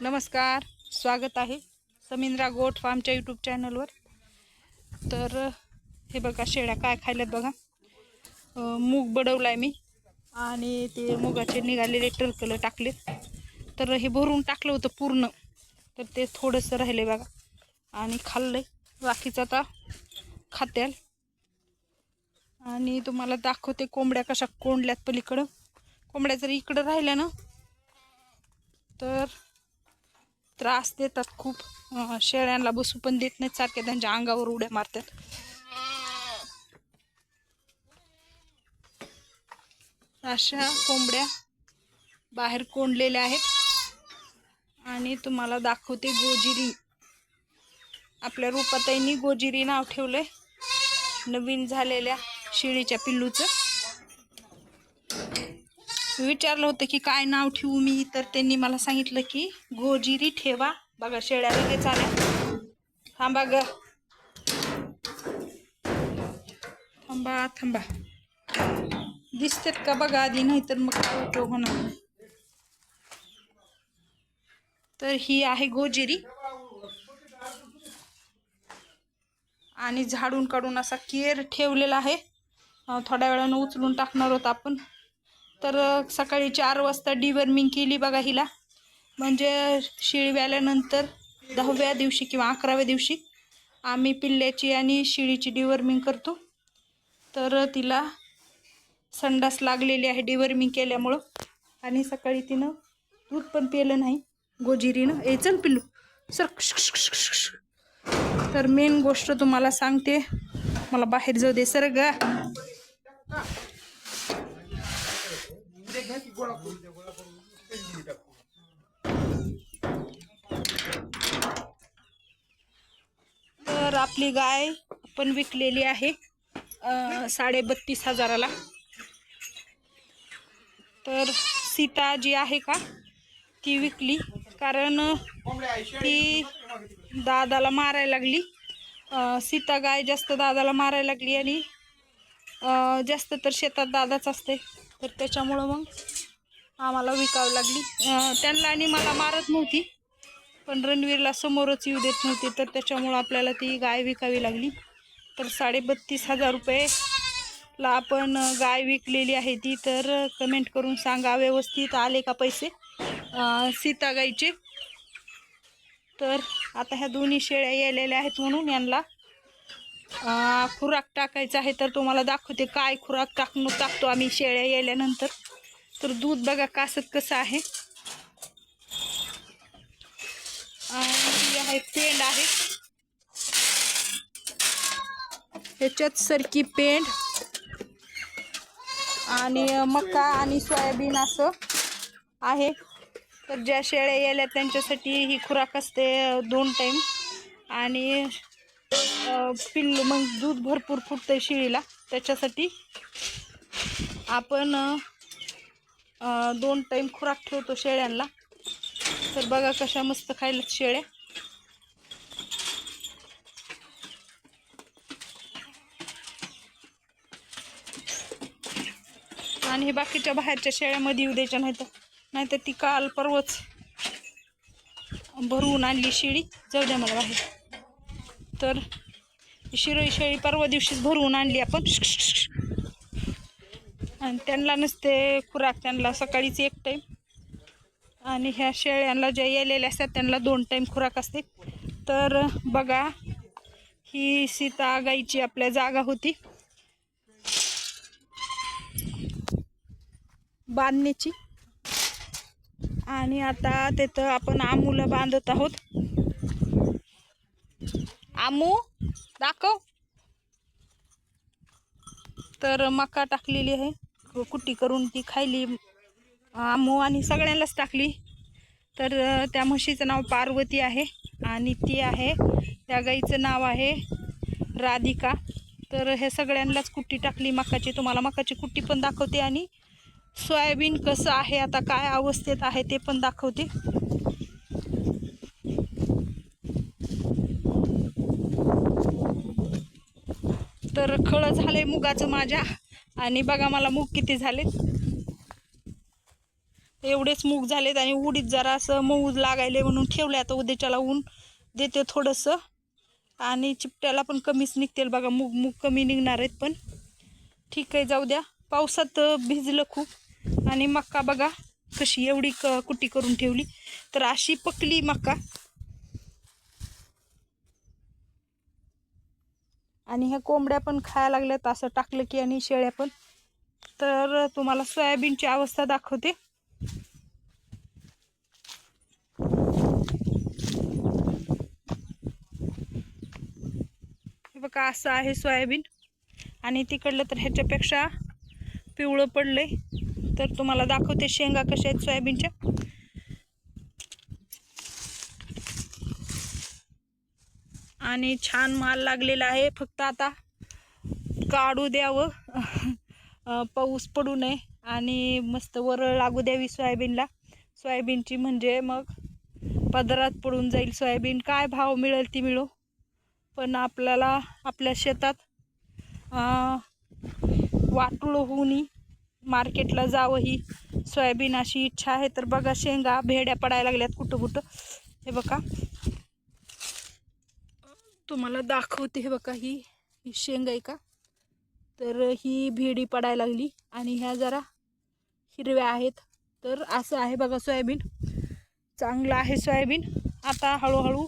नमस्कार स्वागत आहे समिंद्रा गोट फार्मच्या यूट्यूब चॅनलवर. तर हे बघा शेळ्या काय खायल्यात बघा. अ, मूग बडवलाय मी आणि ते मुगाचे निघालेले टरकलं टाकलेत. तर हे भरून टाकलं होतं पूर्ण. तर ते थोडंसं राहिले बघा. आणि खाल्लंय. बाकीचं आता खात्याल. आणि तुम्हाला दाखवते कोंबड्या कशा कोंडल्यात पलीकडं. कोंबड्या जर इकडं राहिल्या ना तर त्रास देतात खूप. शेळ्यांना बसू पण देत नाहीत सारख्या त्यांच्या अंगावर उड्या मारतात. अशा कोंबड्या बाहेर कोंडलेल्या आहेत. आणि तुम्हाला दाखवते गोजिरी. आपल्या रूपाताईंनी गोजिरी नाव ठेवलंय. नवीन झालेल्या शेळीच्या पिल्लूचं. विचारलं होतं की काय नाव ठेवू मी तर त्यांनी मला सांगितलं की गोजिरी ठेवा. बघा शेळ्या लगेच आल्या थांबा ग. थांबा थांबा. दिसतात का बघा आधी नाही तर मग काय उपयोग होणार? तर ही आहे गोजिरी. आणि झाडून काढून असा केर ठेवलेला आहे. थोड्या वेळानं उचलून टाकणार आहोत आपण. तर सकाळी चार वाजता डिवर्मिंग केली बघा हिला. म्हणजे शिळी व्याल्यानंतर दहाव्या दिवशी किंवा अकराव्या दिवशी आम्ही पिल्ल्याची आणि शिळीची डिवर्मिंग करतो. तर तिला संडास लागलेली आहे डिवर्मिंग केल्यामुळं. आणि सकाळी तिनं दूध पण पिलं नाही. गोजिरीनं यायचं पिलू पिल्लू? सर तर मेन गोष्ट तुम्हाला सांगते. मला बाहेर जाऊ दे. सर ग तर आपली गाय पण विकलेली आहे साडे बत्तीस हजाराला. तर सीता जी आहे का ती विकली. कारण ती दादाला मारायला लागली. सीता गाय जास्त दादाला मारायला लागली आणि जास्त तर शेतात दादाच असते. तर त्याच्यामुळं मग आम्हाला विकावं लागली. त्यांना आणि मला मारत नव्हती. पण रणवीरला समोरच येऊ देत नव्हती तर त्याच्यामुळं आपल्याला ती गाय विकावी लागली. तर साडे बत्तीस हजार रुपये ला आपण गाय विकलेली आहे ती तर कमेंट करून सांगा व्यवस्थित आले का पैसे? सीता गाईचे तर आता ह्या दोन्ही शेळ्या यायलेल्या आहेत म्हणून यांना खुराक टाकायचा आहे तर तुम्हाला दाखवते काय खुराक टाकणं टाकतो आम्ही शेळ्या यायल्यानंतर. तर दूध बघा कासत कसं आहे. आहे पेंड आहे. ह्याच्यात सरकी पेंड आणि मका आणि सोयाबीन असं आहे. तर ज्या शेळ्या यायल्या त्यांच्यासाठी ही खुराक असते दोन टाईम आणि पिल्लू मग दूध भरपूर फुटतंय शेळीला त्याच्यासाठी आपण दोन टाईम खुराक ठेवतो शेळ्यांना तर बघा कशा मस्त खायला शेळ्या. आणि हे बाकीच्या बाहेरच्या शेळ्यामध्ये येऊ द्यायच्या नाही तर नाही तर ती काल परवच भरवून आणली शेळी. जाऊ द्या मला बाहेर. तर शिरोई शेळी परवा दिवशीच भरवून आणली आपण. आणि त्यांना नसते खुराक त्यांना सकाळीच एक टाईम आणि ह्या शेळ्यांना ज्या येलेल्या असतात त्यांना दोन टाईम खुराक असते. तर बघा ही सीता गाईची आपल्या जागा होती. बांधण्याची आणि आता तिथं आपण आमूला बांधत आहोत. आमू दाखव. तर मका टाकलेली आहे. कुट्टी करून ती खायली. आमू आणि सगळ्यांनाच टाकली. तर त्या म्हशीचं नाव पार्वती आहे आणि ती आहे त्या गाईचं नाव आहे राधिका. तर हे सगळ्यांनाच कुट्टी टाकली मकाची. तुम्हाला मकाची कुट्टी पण दाखवते आणि सोयाबीन कसं आहे आता काय अवस्थेत आहे ते पण दाखवते. तर खळं झालंय मुगाचं माझ्या. आणि बघा मला मूग किती झालेत. एवढेच मूग झालेत आणि उडीत जरा असं मऊ लागायले म्हणून ठेवले आता उद्याच्याला ऊन देते थोडंसं. आणि चिपट्याला पण कमीच निघतील बघा मूग मूग कमी निघणार आहेत पण. ठीक आहे जाऊ द्या. पावसात भिजलं खूप. आणि मक्का बघा कशी एवढी क कुटी करून ठेवली. तर अशी पकली मक्का. आणि ह्या कोंबड्या पण खायला लागल्यात असं टाकलं की आणि शेळ्या पण. तर तुम्हाला सोयाबीनची अवस्था दाखवते. बघा असं आहे सोयाबीन. आणि तिकडलं तर ह्याच्यापेक्षा पिवळं पडलंय. तर तुम्हाला दाखवते शेंगा कशा आहेत सोयाबीनच्या. आणि छान माल लागलेला आहे. फक्त आता काढू द्यावं. पाऊस पडू नये आणि मस्त वरळ लागू द्यावी सोयाबीनला. सोयाबीनची म्हणजे मग पदरात पडून जाईल सोयाबीन. काय भाव मिळेल ती मिळो. पण आपल्याला आपल्या शेतात वाटूळ होऊनही मार्केटला जावं ही सोयाबीन अशी इच्छा आहे. तर बघा शेंगा भेड्या पडायला लागल्यात कुठं कुठं हे बघा. तुम्हाला दाखवते हे बघा ही ही शेंग आहे का? तर ही भिडी पडायला लागली आणि ह्या जरा हिरव्या आहेत. तर असं आहे बघा सोयाबीन. चांगलं आहे सोयाबीन. आता हळूहळू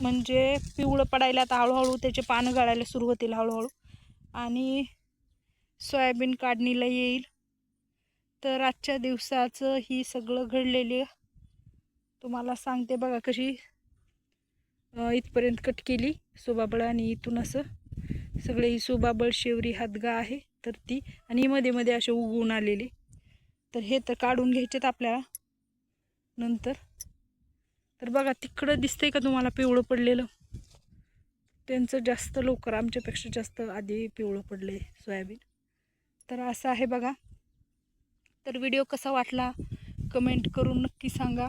म्हणजे पिवळं पडायला आता हळूहळू त्याचे पानं गळायला सुरू होतील हळूहळू. आणि सोयाबीन काढणीला येईल. तर आजच्या दिवसाचं ही सगळं घडलेली तुम्हाला सांगते बघा कशी इथपर्यंत कट केली सोबाबळ आणि इथून असं. सगळे ही सोबाबळ शेवरी हातगा आहे तर ती. आणि मध्ये मध्ये असे उगवून आलेली. तर हे तर काढून घ्यायचेत आपल्याला नंतर. तर बघा तिकडं दिसतंय का तुम्हाला पिवळं पडलेलं? त्यांचं जास्त लवकर आमच्यापेक्षा जास्त आधी पिवळं पडले सोयाबीन. तर असं आहे बघा. तर व्हिडिओ कसा वाटला कमेंट करून नक्की सांगा.